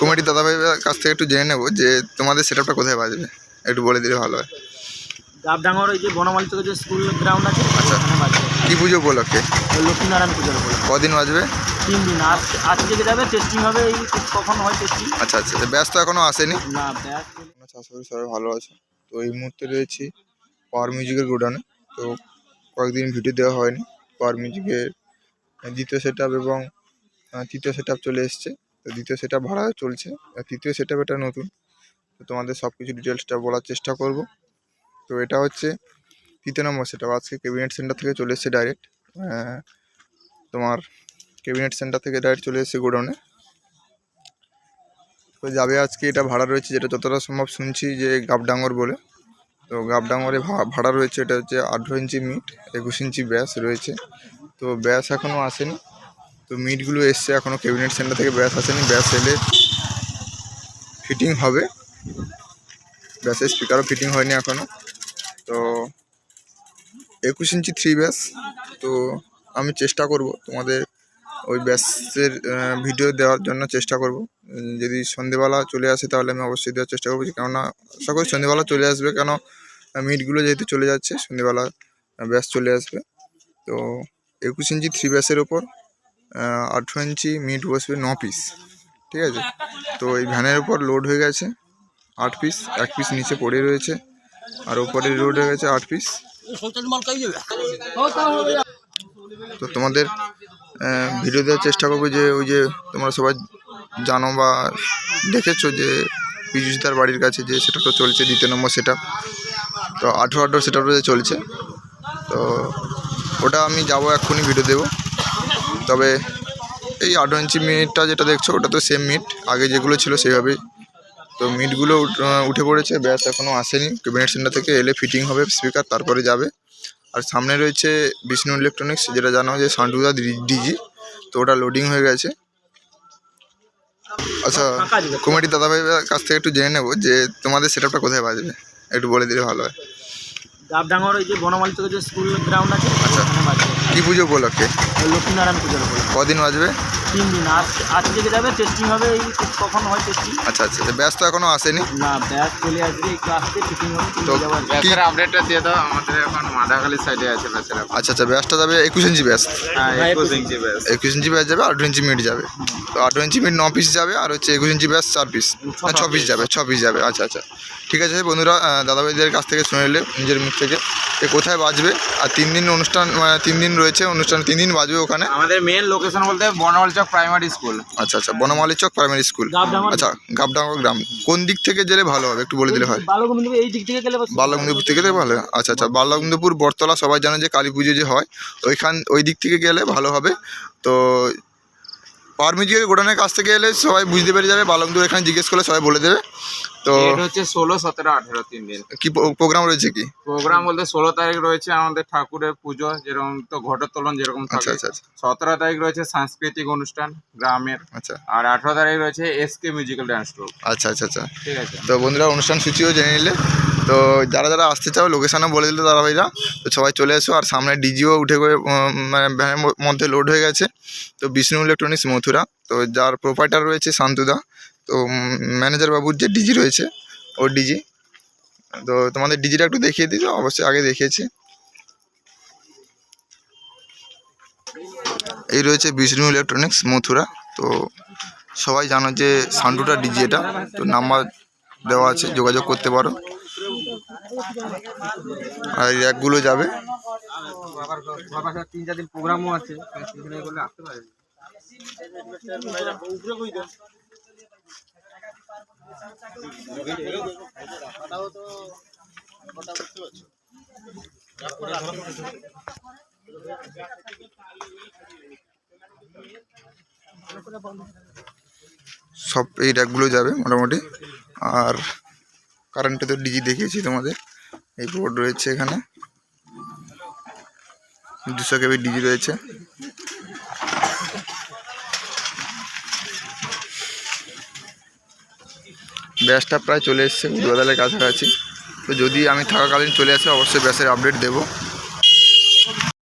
কমিটির দাদাভাইয়ের কাছ থেকে একটু জেনে নেব যে তোমাদের সেটআপটা কোথায় বাজবে একটু বলে দিলে ভালো হয়। ওই যে বনমালী থেকে যে স্কুল গ্রাউন্ড আছে আচ্ছা। ওখানে পুজো উপলক্ষে? লক্ষ্মীনারায়ণ পুজোর কদিন বাজবে? তিন দিন। আজ আজ থেকে যাবে টেস্টিং হবে এই কখন হয় টেস্টিং আচ্ছা আচ্ছা। ব্যাস এখনও আসেনি? না ব্যাস। আশা করি সবাই ভালো আছে। তো এই মুহূর্তে রয়েছি পাওয়ার মিউজিকের গোডাউনে। তো কয়েকদিন ভিডিও দেওয়া হয়নি। পাওয়ার মিউজিকের দ্বিতীয় সেট এবং তৃতীয় সেট চলে এসছে। দ্বিতীয় সেট ভাড়া চলছে। আর তৃতীয় সেট এটা নতুন। তো তোমাদের সব কিছু ডিটেলসটা বলার চেষ্টা করব। তো এটা হচ্ছে তৃতীয় নম্বর সেট আজকে ক্যাবিনেট সেন্টার থেকে চলে এসছে ডাইরেক্ট তোমার ক্যাবিনেট সেন্টার থেকে ডাইরেক্ট চলে এসেছে গোডাউনে তো যাবে আজকে এটা ভাড়া রয়েছে, যেটা যতটা সম্ভব শুনছি যে গাবডাঙ্গর বলে। তো গাবডাঙ্গরে ভাড়া রয়েছে, এটা হচ্ছে আঠেরো ইঞ্চি মিট একুশ ইঞ্চি ব্যাস রয়েছে। তো ব্যাস এখনও আসেনি। তো মিটগুলো এসছে এখনও ক্যাবিনেট সেন্টার থেকে ব্যাস আসেনি, ব্যাস এলে ফিটিং হবে। ব্যাসের স্পিকারও ফিটিং হয়নি এখনও তো একুশ ইঞ্চি থ্রি ব্যাস। তো আমি চেষ্টা করব তোমাদের ওই ব্যাসের ভিডিও দেওয়ার জন্য চেষ্টা করব। যদি সন্ধেবেলা চলে আসে তাহলে আমি অবশ্যই দেওয়ার চেষ্টা করব। কেননা আশা করি সন্ধেবেলা চলে আসবে, কেন মিটগুলো যেহেতু চলে যাচ্ছে, সন্ধেবেলা ব্যাস চলে আসবে। তো একুশ ইঞ্চি থ্রি ব্যাসের ওপর আঠেরো ইঞ্চি, মিট বসবে ন পিস ঠিক আছে? তো এই ভ্যানের উপর লোড হয়ে গেছে, আট পিস এক পিস নিচে পড়ে রয়েছে, আর ওপরে লোড হয়ে গেছে আট পিস তো তোমাদের ভিডিও দেওয়ার চেষ্টা করব যে, ওই যে তোমরা সবাই জানো বা দেখেছ যে, পীযুষদার বাড়ির কাছে যে সেটা তো চলছে, দ্বিতীয় নম্বর সেটা তো আঠেরো আঠেরো সেটা চলছে। তো ওটা আমি যাব, এক্ষুনি ভিডিও দেবো। তবে এই আঠেরো ইঞ্চি মিটটা যেটা দেখছ ওটা তো সেম মিট আগে যেগুলো ছিল সেভাবেই। তো মিটগুলো উঠ- পড়েছে ব্যাস এখনও আসেনি। ক্যাবিনেট সেন্টার থেকে এলে ফিটিং হবে স্পিকার তারপরে যাবে। আর সামনে রয়েছে বিষ্ণু ইলেকট্রনিক্স যেটা জানো যে সান্টুদা ডিজি তো ওটা লোডিং হয়ে গেছে। আচ্ছা? কমিটির দাদাভাইয়ের কাছ থেকে একটু জেনে নেব যে তোমাদের সেটআপটা কোথায় বাজবে একটু বলে দিলে ভালো হয়। ডাবডাঙ্গর ওই যে বনমালী থেকে যে স্কুল গ্রাউন্ড আছে আচ্ছা। কি পুজো উপলক্ষে? লক্ষ্মীনারায়ণ পুজোর উপলক্ষে। কদিন বাজবে? তিন দিন। আজ আজ থেকে যাবে টেস্টিং হবে এই কখন হয় টেস্টিং আচ্ছা আচ্ছা আচ্ছা, ব্যাস তো এখনও আসেনি? না ব্যাস চলে আসবে একটু আসতে ফিটিং হবে তো ব্যাসের আপডেটটা দিয়ে দাও আমাদের এখন মাদাখালি সাইডে আছে ব্যাসের। আচ্ছা আচ্ছা ব্যাসটা যাবে একুশ ইঞ্চি ব্যাস হ্যাঁ একুশ ইঞ্চি ব্যাস একুশ ইঞ্চি ব্যাস যাবে আঠেরো ইঞ্চি মিট যাবে। তো আঠেরো ইঞ্চি মিট ন পিস যাবে আর হচ্ছে একুশ ইঞ্চি ব্যাস চার পিস ছ পিস যাবে ছ পিস যাবে। আচ্ছা আচ্ছা ঠিক আছে বন্ধুরা দাদাভাইদের কাছ থেকে শুনে নিলে নিজের মুখ থেকে। যে কোথায় বাজবে? আর তিন দিন অনুষ্ঠান মানে তিন দিন রয়েছে অনুষ্ঠান তিন দিন বাজবে ওখানে। আমাদের মেন লোকেশন বলতে বনওয়াল চক প্রাইমারি স্কুল আচ্ছা আচ্ছা বনমালী চক প্রাইমারি স্কুল আচ্ছা গাবডাঙ্গা গ্রাম। কোন দিক থেকে গেলে ভালো হবে? একটু বলে দিলে হয়। বালগুন্দপুর এই দিক থেকে গেলে থেকে গেলে ভালো। আচ্ছা আচ্ছা বালগুন্দপুর বটতলা সবাই জানে যে কালী পুজো যে হয় ওইখান ওই দিক থেকে গেলে ভালো হবে। তো মিউজিকের গোডানের কাছ থেকে এলে সবাই বুঝতে পেরে যাবে বাল্যগন্ধপুর এখানে জিজ্ঞেস করলে সবাই বলে দেবে। তো হচ্ছে ষোলো সতেরো আঠেরো তিন দিন। কি প্রোগ্রাম রয়েছে কি? প্রোগ্রাম বলতে ষোলো তারিখ রয়েছে আমাদের ঠাকুরের পুজো যেরকম তো ঘটোত্তোলন যেরকম আচ্ছা থাকে। আচ্ছা আচ্ছা। সতেরো তারিখ রয়েছে সাংস্কৃতিক অনুষ্ঠান গ্রামের। আচ্ছা। আর আঠেরো তারিখ রয়েছে S K musical dance troupe আচ্ছা আচ্ছা আচ্ছা। ঠিক আছে। তো বন্ধুরা অনুষ্ঠান সূচিও জেনে নিলে। তো যারা যারা আসতে চাও লোকেশানও বলে দিলে তারা ভাইরা তো সবাই চলে এসো। আর সামনে ডিজিও উঠে করে মানে ভ্যানের মধ্যে লোড হয়ে গেছে। তো বিষ্ণু ইলেকট্রনিক্স মথুরা। তো যার প্রোপাইটার রয়েছে শান্তুদা। তো ম্যানেজার বাবুর যে ডিজি রয়েছে, ওর ডিজি তো তোমাদের ডিজিটা একটু দেখিয়ে দিই অবশ্যই আগে দেখিয়েছি। এই রয়েছে বিষ্ণু ইলেকট্রনিক্স মথুরা। তো সবাই জানো যে সান্টুটা ডিজি এটা। তো নাম্বার দেওয়া আছে, যোগাযোগ করতে পারো। আর এই র্যাকগুলো যাবে। তিন চার দিন প্রোগ্রামও আছে সব এই র্যাকগুলো যাবে মোটামুটি। আর কারেন্টে তো ডিজি দেখিয়েছি তোমাদের। এই বোর্ড রয়েছে এখানে। দুশো কেবি ডিজি রয়েছে। ব্যাসটা প্রায় চলে এসছে, উদ্বোধনের কাছাকাছি। তো যদি আমি থাকাকালীন চলে আসে, অবশ্যই ব্যাসের আপডেট দেবো।